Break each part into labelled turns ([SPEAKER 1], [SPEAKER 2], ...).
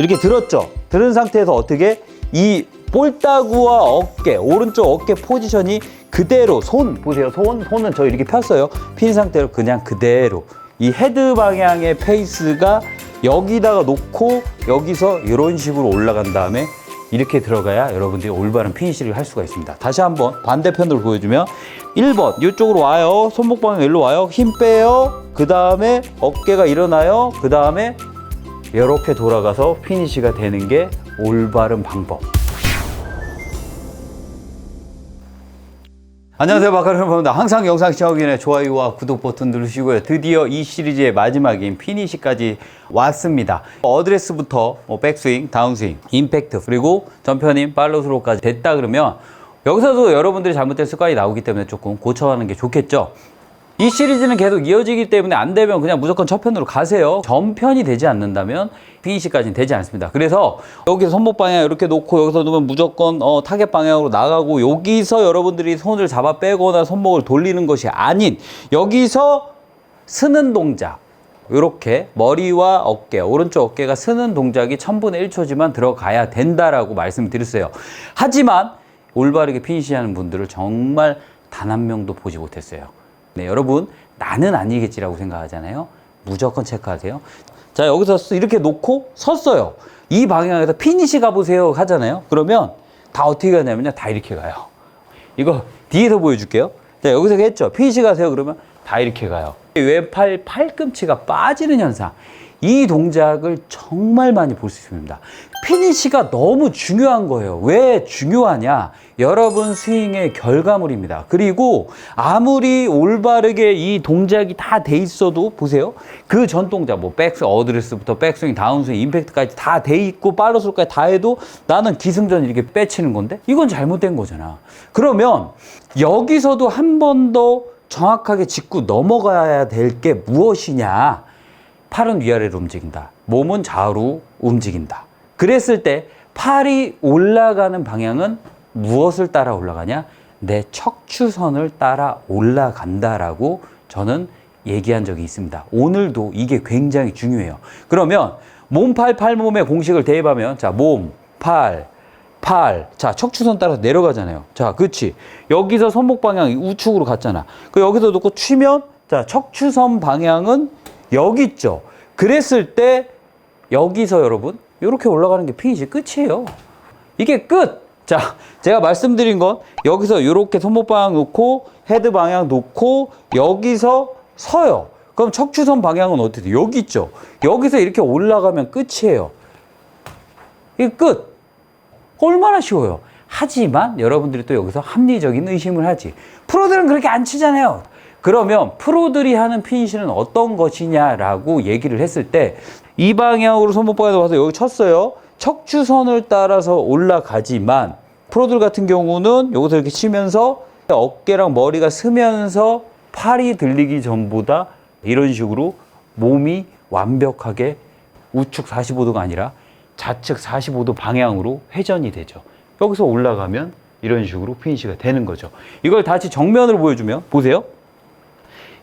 [SPEAKER 1] 이렇게 들었죠? 들은 상태에서 어떻게 이 볼따구와 어깨, 오른쪽 어깨 포지션이 그대로 손 보세요. 손 손은 저 이렇게 폈어요. 핀 상태로 그냥 그대로 이 헤드 방향의 페이스가 여기다가 놓고 여기서 이런 식으로 올라간 다음에 이렇게 들어가야 여러분들이 올바른 피니시를 할 수가 있습니다. 다시 한번 반대편으로 보여주면 1번 이쪽으로 와요. 손목 방향 일로 와요. 힘 빼요. 그 다음에 어깨가 일어나요. 그 다음에 이렇게 돌아가서 피니시가 되는 게 올바른 방법. 안녕하세요. 박하르입니다. 항상 영상 시청하기 좋아요와 구독 버튼 누르시고요. 드디어 이 시리즈의 마지막인 피니시까지 왔습니다. 어드레스부터 뭐 백스윙, 다운스윙, 임팩트, 그리고 전편인 팔로스로까지 됐다 그러면 여기서도 여러분들이 잘못된 습관이 나오기 때문에 조금 고쳐가는 게 좋겠죠. 이 시리즈는 계속 이어지기 때문에 안 되면 그냥 무조건 첫 편으로 가세요. 전편이 되지 않는다면 피니시까지는 되지 않습니다. 그래서 여기서 손목 방향 이렇게 놓고 여기서 놓으면 무조건 어, 타겟 방향으로 나가고 여기서 여러분들이 손을 잡아 빼거나 손목을 돌리는 것이 아닌 여기서 쓰는 동작 이렇게 머리와 어깨, 오른쪽 어깨가 쓰는 동작이 1000분의 1초지만 들어가야 된다라고 말씀드렸어요. 하지만 올바르게 피니시하는 분들을 정말 단 한 명도 보지 못했어요. 네, 여러분 나는 아니겠지라고 생각하잖아요. 무조건 체크하세요. 자, 여기서 이렇게 놓고 섰어요. 이 방향에서 피니시 가보세요 하잖아요. 그러면 다 어떻게 가냐면요. 다 이렇게 가요. 이거 뒤에서 보여줄게요. 자, 여기서 했죠. 피니시 가세요. 그러면 다 이렇게 가요. 왼팔 팔꿈치가 빠지는 현상. 이 동작을 정말 많이 볼 수 있습니다. 피니시가 너무 중요한 거예요. 왜 중요하냐? 여러분 스윙의 결과물입니다. 그리고 아무리 올바르게 이 동작이 다 돼 있어도 보세요. 그 전 동작, 뭐 백스, 어드레스부터 백스윙, 다운스윙, 임팩트까지 다 돼 있고 팔로스까지 다 해도 나는 기승전 이렇게 빼치는 건데 이건 잘못된 거잖아. 그러면 여기서도 한 번 더 정확하게 짚고 넘어가야 될 게 무엇이냐? 팔은 위아래로 움직인다. 몸은 좌우로 움직인다. 그랬을 때 팔이 올라가는 방향은 무엇을 따라 올라가냐? 내 척추선을 따라 올라간다라고 저는 얘기한 적이 있습니다. 오늘도 이게 굉장히 중요해요. 그러면 몸팔 팔몸의 공식을 대입하면 자, 몸, 팔, 팔. 자, 척추선 따라서 내려가잖아요. 자, 그렇지. 여기서 손목 방향이 우측으로 갔잖아. 그 여기서 놓고 치면 자, 척추선 방향은 여기 있죠. 그랬을 때 여기서 여러분 이렇게 올라가는 게 피니시 끝이에요. 이게 끝. 자, 제가 말씀드린 건 여기서 이렇게 손목 방향 놓고 헤드 방향 놓고 여기서 서요. 그럼 척추선 방향은 어떻게 돼? 여기 있죠. 여기서 이렇게 올라가면 끝이에요. 이게 끝. 얼마나 쉬워요. 하지만 여러분들이 또 여기서 합리적인 의심을 하지. 프로들은 그렇게 안 치잖아요. 그러면 프로들이 하는 피니시는 어떤 것이냐라고 얘기를 했을 때 이 방향으로 손목 방향으로 와서 여기 쳤어요. 척추선을 따라서 올라가지만 프로들 같은 경우는 여기서 이렇게 치면서 어깨랑 머리가 스면서 팔이 들리기 전보다 이런 식으로 몸이 완벽하게 우측 45도가 아니라 좌측 45도 방향으로 회전이 되죠. 여기서 올라가면 이런 식으로 피니시가 되는 거죠. 이걸 다시 정면으로 보여주면 보세요.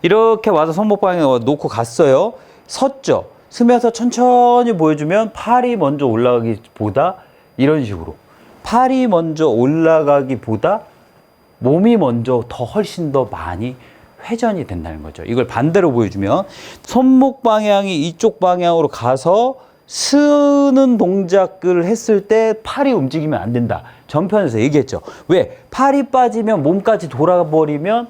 [SPEAKER 1] 이렇게 와서 손목 방향에 놓고 갔어요. 섰죠. 서면서 천천히 보여주면 팔이 먼저 올라가기보다 이런 식으로 팔이 먼저 올라가기보다 몸이 먼저 더 훨씬 더 많이 회전이 된다는 거죠. 이걸 반대로 보여주면 손목 방향이 이쪽 방향으로 가서 쓰는 동작을 했을 때 팔이 움직이면 안 된다. 전편에서 얘기했죠. 왜? 팔이 빠지면 몸까지 돌아버리면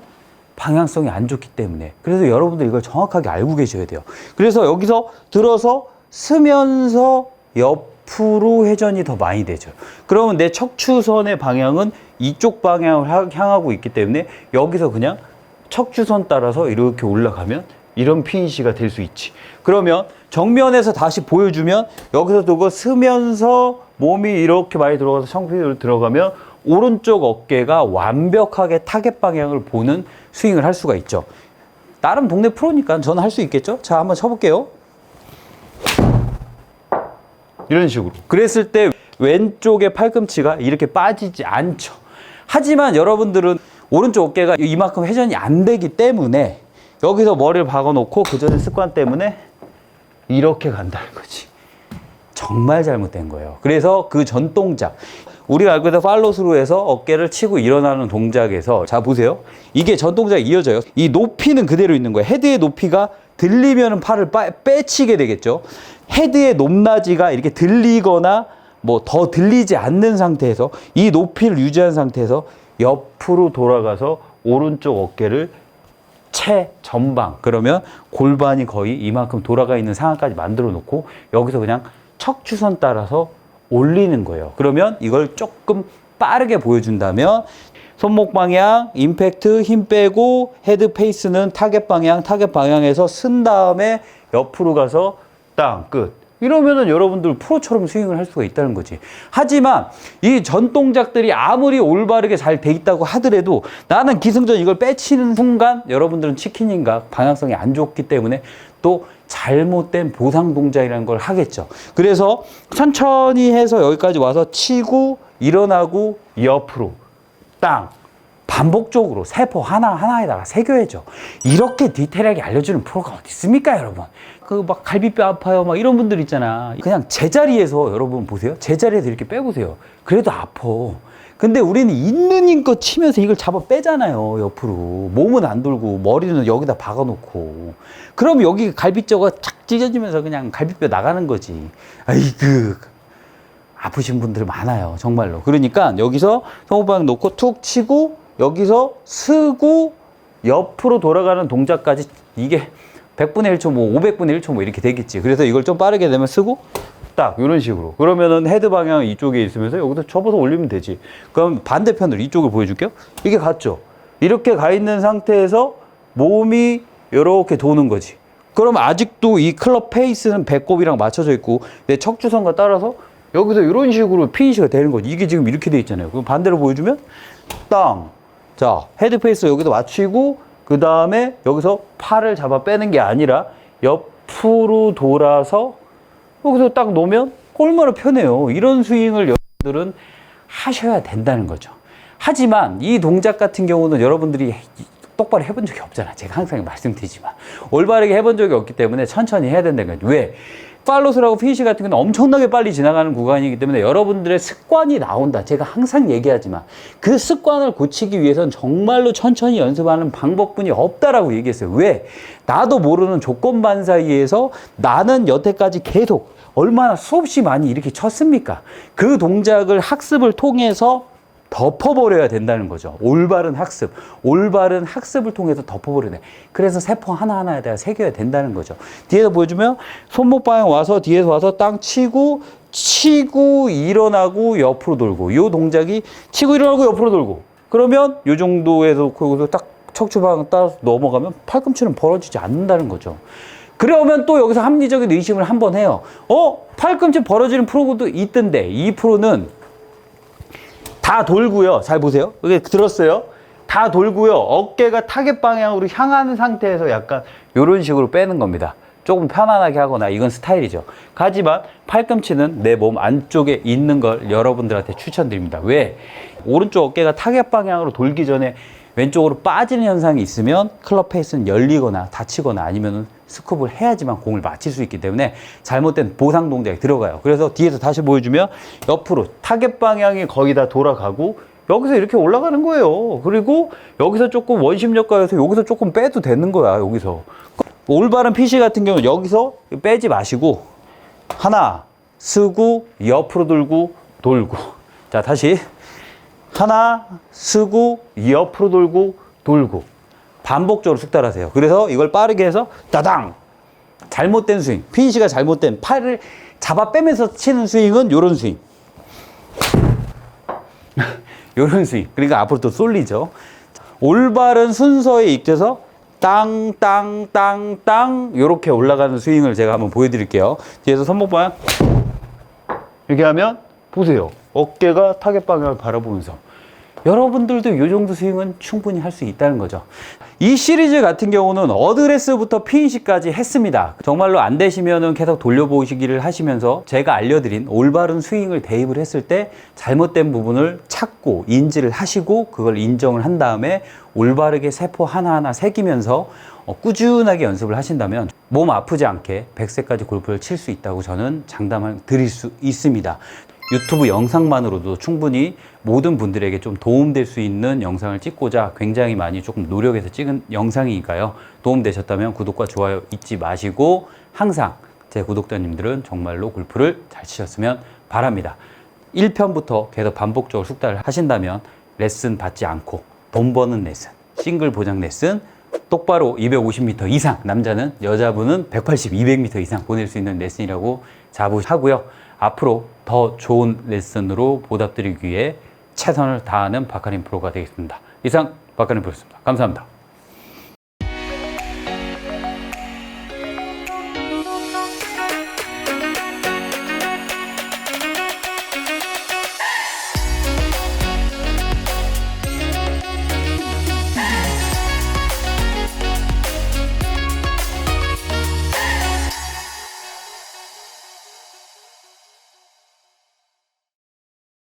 [SPEAKER 1] 방향성이 안 좋기 때문에. 그래서 여러분들 이걸 정확하게 알고 계셔야 돼요. 그래서 여기서 들어서 쓰면서 옆으로 회전이 더 많이 되죠. 그러면 내 척추선의 방향은 이쪽 방향을 하- 향하고 있기 때문에 여기서 그냥 척추선 따라서 이렇게 올라가면 이런 피니시가 될 수 있지. 그러면 정면에서 다시 보여주면 여기서 두고 쓰면서 몸이 이렇게 많이 들어가서 청피로 들어가면 오른쪽 어깨가 완벽하게 타겟 방향을 보는 스윙을 할 수가 있죠. 나름 동네 프로니까 저는 할 수 있겠죠? 자, 한번 쳐볼게요. 이런 식으로. 그랬을 때 왼쪽의 팔꿈치가 이렇게 빠지지 않죠. 하지만 여러분들은 오른쪽 어깨가 이만큼 회전이 안 되기 때문에 여기서 머리를 박아놓고 그 전에 습관 때문에 이렇게 간다는 거지. 정말 잘못된 거예요. 그래서 그 전 동작 우리가 알고 있는 팔로스루에서 어깨를 치고 일어나는 동작에서 자 보세요. 이게 전 동작이 이어져요. 이 높이는 그대로 있는 거예요. 헤드의 높이가 들리면 팔을 빠- 빼치게 되겠죠. 헤드의 높낮이가 이렇게 들리거나 뭐 더 들리지 않는 상태에서 이 높이를 유지한 상태에서 옆으로 돌아가서 오른쪽 어깨를 최전방 그러면 골반이 거의 이만큼 돌아가 있는 상황까지 만들어 놓고 여기서 그냥 척추선 따라서 올리는 거예요. 그러면 이걸 조금 빠르게 보여준다면 손목 방향, 임팩트, 힘 빼고 헤드 페이스는 타겟 방향, 타겟 방향에서 쓴 다음에 옆으로 가서 땅 끝. 이러면은 여러분들 프로처럼 스윙을 할 수가 있다는 거지. 하지만 이 전 동작들이 아무리 올바르게 잘 돼 있다고 하더라도 나는 기승전 이걸 빼치는 순간 여러분들은 치킨인가 방향성이 안 좋기 때문에 또 잘못된 보상 동작이라는 걸 하겠죠. 그래서 천천히 해서 여기까지 와서 치고 일어나고 옆으로 땅 반복적으로 세포 하나 하나에다가 새겨야죠. 이렇게 디테일하게 알려주는 프로가 어디 있습니까, 여러분? 그 막 갈비뼈 아파요, 막 이런 분들 있잖아. 그냥 제자리에서 여러분 보세요. 제자리에서 이렇게 빼보세요. 그래도 아파. 근데 우리는 있는 힘껏 치면서 이걸 잡아 빼잖아요, 옆으로. 몸은 안 돌고 머리는 여기다 박아놓고. 그럼 여기 갈비뼈가 착 찢어지면서 그냥 갈비뼈 나가는 거지. 아이고. 아프신 분들 많아요. 정말로. 그러니까 여기서 성호방 놓고 툭 치고 여기서 쓰고 옆으로 돌아가는 동작까지 이게 100분의 1초 뭐 500분의 1초 뭐 이렇게 되겠지. 그래서 이걸 좀 빠르게 되면 쓰고 딱 이런 식으로. 그러면은 헤드 방향 이쪽에 있으면서 여기서 접어서 올리면 되지. 그럼 반대편으로 이쪽을 보여줄게요. 이게 갔죠. 이렇게 가 있는 상태에서 몸이 이렇게 도는 거지. 그럼 아직도 이 클럽 페이스는 배꼽이랑 맞춰져 있고 내 척추선과 따라서 여기서 이런 식으로 피니시가 되는 거지. 이게 지금 이렇게 돼 있잖아요. 그럼 반대로 보여주면 땅. 자, 헤드 페이스 여기다 맞추고 그 다음에 여기서 팔을 잡아 빼는 게 아니라 옆으로 돌아서 여기서 딱 놓으면 얼마나 편해요. 이런 스윙을 여러분들은 하셔야 된다는 거죠. 하지만 이 동작 같은 경우는 여러분들이 똑바로 해본 적이 없잖아. 제가 항상 말씀드리지만. 올바르게 해본 적이 없기 때문에 천천히 해야 된다는 거죠. 왜? 팔로스라고 피니시 같은 경우는 엄청나게 빨리 지나가는 구간이기 때문에 여러분들의 습관이 나온다. 제가 항상 얘기하지만 그 습관을 고치기 위해서는 정말로 천천히 연습하는 방법뿐이 없다라고 얘기했어요. 왜? 나도 모르는 조건반 사이에서 나는 여태까지 계속 얼마나 수없이 많이 이렇게 쳤습니까? 그 동작을 학습을 통해서 덮어버려야 된다는 거죠. 올바른 학습. 올바른 학습을 통해서 덮어버려야 돼. 그래서 세포 하나하나에다가 새겨야 된다는 거죠. 뒤에서 보여주면 손목 방향 와서 뒤에서 와서 땅 치고 치고 일어나고 옆으로 돌고 요 동작이 치고 일어나고 옆으로 돌고 그러면 요 정도에서 거기서 딱 척추 방향 따라서 넘어가면 팔꿈치는 벌어지지 않는다는 거죠. 그러면 또 여기서 합리적인 의심을 한번 해요. 어? 팔꿈치 벌어지는 프로도 있던데 이 프로는 다 돌고요. 잘 보세요. 여기 들었어요? 다 돌고요. 어깨가 타겟 방향으로 향하는 상태에서 약간 이런 식으로 빼는 겁니다. 조금 편안하게 하거나 이건 스타일이죠. 하지만 팔꿈치는 내 몸 안쪽에 있는 걸 여러분들한테 추천드립니다. 왜? 오른쪽 어깨가 타겟 방향으로 돌기 전에 왼쪽으로 빠지는 현상이 있으면 클럽 페이스는 열리거나 다치거나 아니면은 스쿱을 해야지만 공을 맞힐 수 있기 때문에 잘못된 보상 동작이 들어가요. 그래서 뒤에서 다시 보여주면 옆으로 타겟 방향이 거의 다 돌아가고 여기서 이렇게 올라가는 거예요. 그리고 여기서 조금 원심력가여서 여기서 조금 빼도 되는 거야. 여기서 올바른 PC 같은 경우는 여기서 빼지 마시고 하나 쓰고 옆으로 돌고 돌고 자 다시 하나 쓰고 옆으로 돌고 돌고 반복적으로 숙달하세요. 그래서 이걸 빠르게 해서 따당 잘못된 스윙 피니시가 잘못된 팔을 잡아 빼면서 치는 스윙은 요런 스윙 요런 스윙 그러니까 앞으로 또 쏠리죠. 올바른 순서에 익혀서 땅, 땅, 땅, 땅 요렇게 올라가는 스윙을 제가 한번 보여드릴게요. 뒤에서 손목 방향 이렇게 하면 보세요. 어깨가 타겟 방향을 바라보면서 여러분들도 이 정도 스윙은 충분히 할 수 있다는 거죠. 이 시리즈 같은 경우는 어드레스부터 피니시까지 했습니다. 정말로 안 되시면은 계속 돌려보시기를 하시면서 제가 알려드린 올바른 스윙을 대입을 했을 때 잘못된 부분을 찾고 인지를 하시고 그걸 인정을 한 다음에 올바르게 세포 하나하나 새기면서 어, 꾸준하게 연습을 하신다면 몸 아프지 않게 100세까지 골프를 칠 수 있다고 저는 장담을 드릴 수 있습니다. 유튜브 영상만으로도 충분히 모든 분들에게 좀 도움될 수 있는 영상을 찍고자 굉장히 많이 조금 노력해서 찍은 영상이니까요. 도움되셨다면 구독과 좋아요 잊지 마시고 항상 제 구독자님들은 정말로 골프를 잘 치셨으면 바랍니다. 1편부터 계속 반복적으로 숙달을 하신다면 레슨 받지 않고 돈 버는 레슨, 싱글 보장 레슨, 똑바로 250m 이상, 남자는 여자분은 180, 200m 이상 보낼 수 있는 레슨이라고 자부하고요. 앞으로 더 좋은 레슨으로 보답드리기 위해 최선을 다하는 박하림 프로가 되겠습니다. 이상 박하림 프로였습니다. 감사합니다.